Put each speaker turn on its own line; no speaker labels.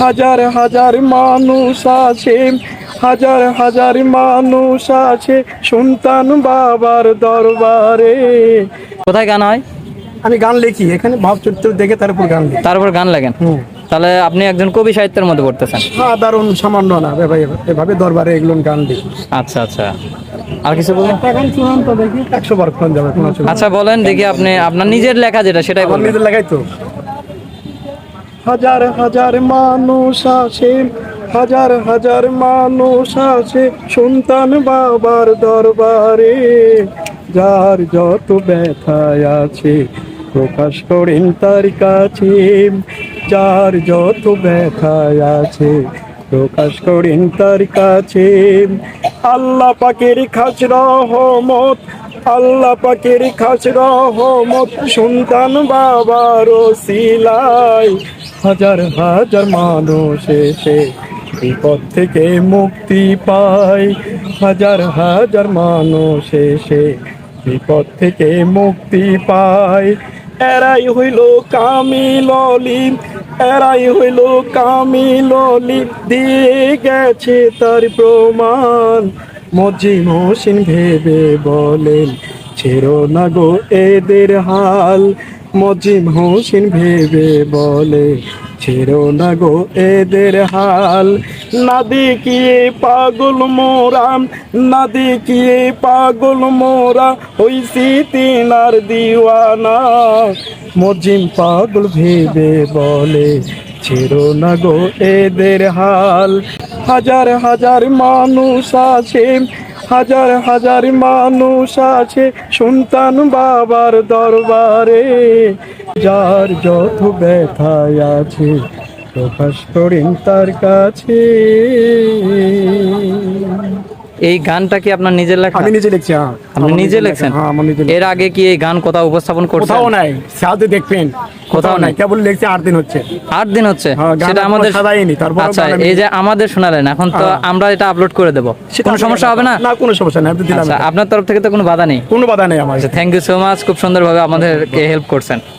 হাজার হাজার মানুষ আছে হাজার হাজার মানুষ আছে সন্তান বাবার দরবারে।
কোথায় গান হয়?
আমি গান লিখি এখানে ভাব চরিত্র দেখে তারপর গান লিখি।
তারপর গান লাগেন
হুম।
তাহলে আপনি একজন কবি সাহিত্যের মধ্যে পড়তেছেন।
সাধারণ সামান্য না এভাবে এভাবে দরবারে এগুলো গান লিখি
আচ্ছা আচ্ছা। আর কিছু বলুন
গান শুনান তো দেখি একশো বার ফোন যাবে কোনো
আচ্ছা বলেন দেখি আপনি আপনার নিজের লেখা যেটা সেটাই
নিজের লেখাই তো। হাজার হাজার মানুষ আছে হাজার হাজার মানুষ আছে সন্তান বাবার দরবারে। যার যত ব্যথায় আছে প্রকাশ করেন তার কাছে। যার যত ব্যথায় আছে প্রকাশ করেন তার কাছে। আল্লাহ পাকের খাস রহমত, আল্লাহ পাকের খাস রহমত সন্তান বাবার সিলাই হাজার হাজার মানুষ এসে বিপদ থেকে মুক্তি পায়। হাজার হাজার মানুষ এসে বিপদ থেকে মুক্তি পায়। এরাই হইল কামিললি এরাই হইল কামিললি দিয়ে গেছে তার প্রমাণ মজি মহসিন ভেবে বলেন, ছেড়ো না গো এদের হাল। মজিম হোসেন ভেবে বলে, ছেড়ো না গো এদের হাল। না দেখিয়ে পাগল মোরাম না দেখিয়ে পাগল মোরা হইছি তিনার দিওয়ানা। মজিম পাগল ভেবে বলে, ছেড়ো না গো এদের হাল। হাজার হাজার মানুষ আছে, হাজার হাজার মানুষ আছে সন্তান বাবার দরবারে। যার যত ব্যথায় আছে, প্রকাশ করেন তার কাছে।
এই গানটা কি আপনার নিজের লেখা?
আমি নিজে লিখছি হ্যাঁ।
আপনি নিজে
লেখা,
লেখছেন?
হ্যাঁ আমার নিজে
এর আগে কি এই গান কোথাও উপস্থাপন করছেন?
কোথাও নাই সাথে দেখবেন কোথাও নাই। কেবল লিখছি আট দিন হচ্ছে।
আট দিন হচ্ছে?
হ্যাঁ,
সেটা আমাদের
সাজাইনি, তারপরেও
আচ্ছা এই যে আমাদের শোনালেন এখন তো
হ্যাঁ।
আমরা এটা আপলোড করে দেবো। কোনো সমস্যা হবে না?
না কোনো সমস্যা নাই আমি তো দিলাম
আচ্ছা আপনার তরফ থেকে তো কোনো বাধা নেই?
কোনো বাধা নেই আমার।
থ্যাংক ইউ সো মাচ খুব সুন্দরভাবে আমাদেরকে হেল্প করছেন।